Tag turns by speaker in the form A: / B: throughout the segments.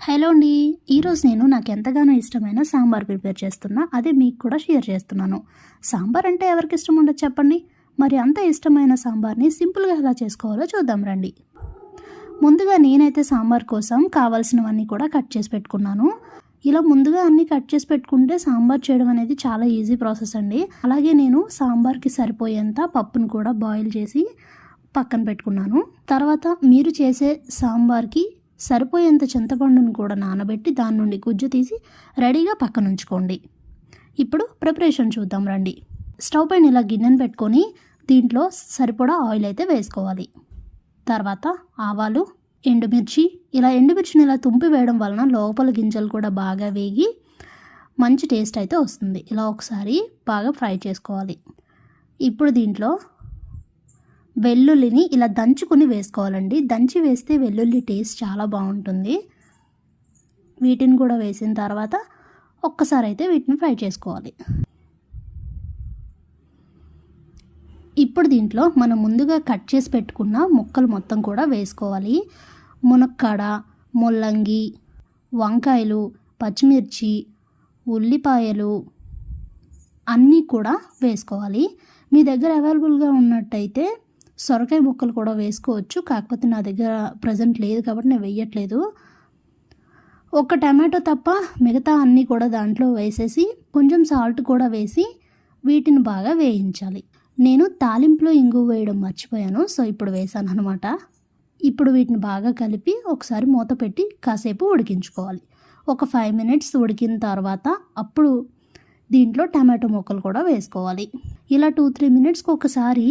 A: Hello అండి. ఈరోజు నేను నాకు ఎంతగానో ఇష్టమైన సాంబార్ ప్రిపేర్ చేస్తున్నా. అదే మీకు కూడా షేర్ చేస్తున్నాను. సాంబార్ అంటే ఎవరికి ఇష్టం ఉండదు చెప్పండి. మరి అంత ఇష్టమైన సాంబార్ని సింపుల్గా ఎలా చేసుకోవాలో చూద్దాం రండి. ముందుగా నేనైతే సాంబార్ కోసం కావాల్సినవన్నీ కూడా కట్ చేసి పెట్టుకున్నాను. ఇలా ముందుగా అన్నీ కట్ చేసి పెట్టుకుంటే సాంబార్ చేయడం అనేది చాలా ఈజీ ప్రాసెస్ అండి. అలాగే నేను సాంబార్కి సరిపోయేంత పప్పును కూడా బాయిల్ చేసి పక్కన పెట్టుకున్నాను. తర్వాత మీరు చేసే సాంబార్కి సరిపోయేంత చింతపండును కూడా నానబెట్టి దాని నుండి గుజ్జు తీసి రెడీగా పక్కన ఉంచుకోండి ఇప్పుడు ప్రిపరేషన్ చూద్దాం రండి. స్టవ్ పైన ఇలా గిన్నెను పెట్టుకొని దీంట్లో సరిపడా ఆయిల్ అయితే వేసుకోవాలి. తర్వాత ఆవాలు ఎండుమిర్చి ఇలా ఎండుమిర్చిని ఇలా తుంపి వేయడం వలన లోపల గింజలు కూడా బాగా వేగి మంచి టేస్ట్ అయితే వస్తుంది. ఇలా ఒకసారి బాగా ఫ్రై చేసుకోవాలి. ఇప్పుడు దీంట్లో వెల్లుల్లిని ఇలా దంచుకుని వేసుకోవాలండి. దంచి వేస్తే వెల్లుల్లి టేస్ట్ చాలా బాగుంటుంది. వీటిని కూడా వేసిన తర్వాత ఒక్కసారి అయితే వీటిని ఫ్రై చేసుకోవాలి. ఇప్పుడు దీంట్లో మనం ముందుగా కట్ చేసి పెట్టుకున్న ముక్కలు మొత్తం కూడా వేసుకోవాలి. మునక్కాడ ముల్లంగి వంకాయలు పచ్చిమిర్చి ఉల్లిపాయలు అన్నీ కూడా వేసుకోవాలి. మీ దగ్గర అవైలబుల్గా ఉన్నట్టయితే సొరకాయ ముక్కలు కూడా వేసుకోవచ్చు. కాకపోతే నా దగ్గర ప్రజెంట్ లేదు కాబట్టి నేను వేయట్లేదు. ఒక టమాటో తప్ప మిగతా అన్నీ కూడా దాంట్లో వేసేసి కొంచెం సాల్ట్ కూడా వేసి వీటిని బాగా వేయించాలి. నేను తాలింపులో ఇంగు వేయడం మర్చిపోయాను సో ఇప్పుడు వేసాను అనమాట ఇప్పుడు వీటిని బాగా కలిపి ఒకసారి మూత పెట్టి కాసేపు ఉడికించుకోవాలి. ఒక ఫైవ్ మినిట్స్ ఉడికిన తర్వాత అప్పుడు దీంట్లో టమాటో ముక్కలు కూడా వేసుకోవాలి. ఇలా టూ త్రీ మినిట్స్కి ఒకసారి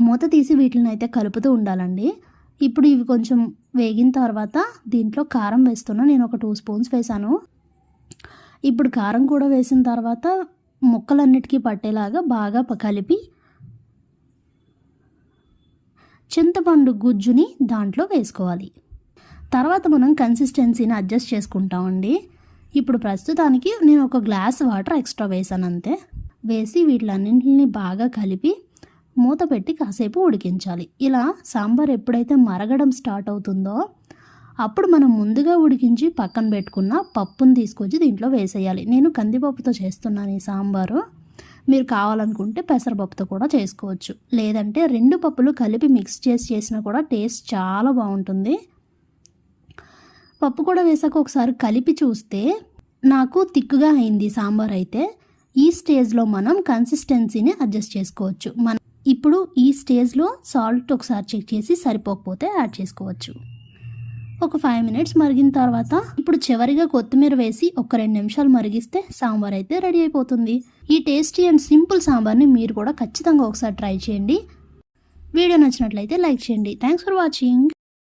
A: మూత తీసి వీటిని అయితే కలుపుతూ ఉండాలండి. ఇప్పుడు ఇవి కొంచెం వేగిన తర్వాత దీంట్లో కారం వేస్తున్నా. నేను ఒక టూ స్పూన్స్ వేసాను ఇప్పుడు కారం కూడా వేసిన తర్వాత ముక్కలన్నిటికీ పట్టేలాగా బాగా కలిపి చింతపండు గుజ్జుని దాంట్లో వేసుకోవాలి. తర్వాత మనం కన్సిస్టెన్సీని అడ్జస్ట్ చేసుకుంటామండి. ఇప్పుడు ప్రస్తుతానికి నేను ఒక గ్లాస్ వాటర్ ఎక్స్ట్రా వేసాను అంతే. వేసి వీటిలన్నింటిని బాగా కలిపి మూత పెట్టి కాసేపు ఉడికించాలి. ఇలా సాంబార్ ఎప్పుడైతే మరగడం స్టార్ట్ అవుతుందో అప్పుడు మనం ముందుగా ఉడికించి పక్కన పెట్టుకున్న పప్పును తీసుకొచ్చి దీంట్లో వేసేయాలి. నేను కందిపప్పుతో చేస్తున్నాను ఈ సాంబారు. మీరు కావాలనుకుంటే పెసరపప్పుతో కూడా చేసుకోవచ్చు. లేదంటే రెండు పప్పులు కలిపి మిక్స్ చేసి చేసినా కూడా టేస్ట్ చాలా బాగుంటుంది. పప్పు కూడా వేసాక ఒకసారి కలిపి చూస్తే నాకు తిక్కుగా అయింది సాంబార్ అయితే. ఈ స్టేజ్లో మనం కన్సిస్టెన్సీని అడ్జస్ట్ చేసుకోవచ్చు. మన ఇప్పుడు ఈ స్టేజ్లో సాల్ట్ ఒకసారి చెక్ చేసి సరిపోకపోతే యాడ్ చేసుకోవచ్చు. ఒక ఫైవ్ మినిట్స్ మరిగిన తర్వాత ఇప్పుడు చివరిగా కొత్తిమీర వేసి ఒక రెండు నిమిషాలు మరిగిస్తే సాంబార్ అయితే రెడీ అయిపోతుంది. ఈ టేస్టీ అండ్ సింపుల్ సాంబార్ని మీరు కూడా ఖచ్చితంగా ఒకసారి ట్రై చేయండి. వీడియో నచ్చినట్లయితే లైక్ చేయండి. Thanks for watching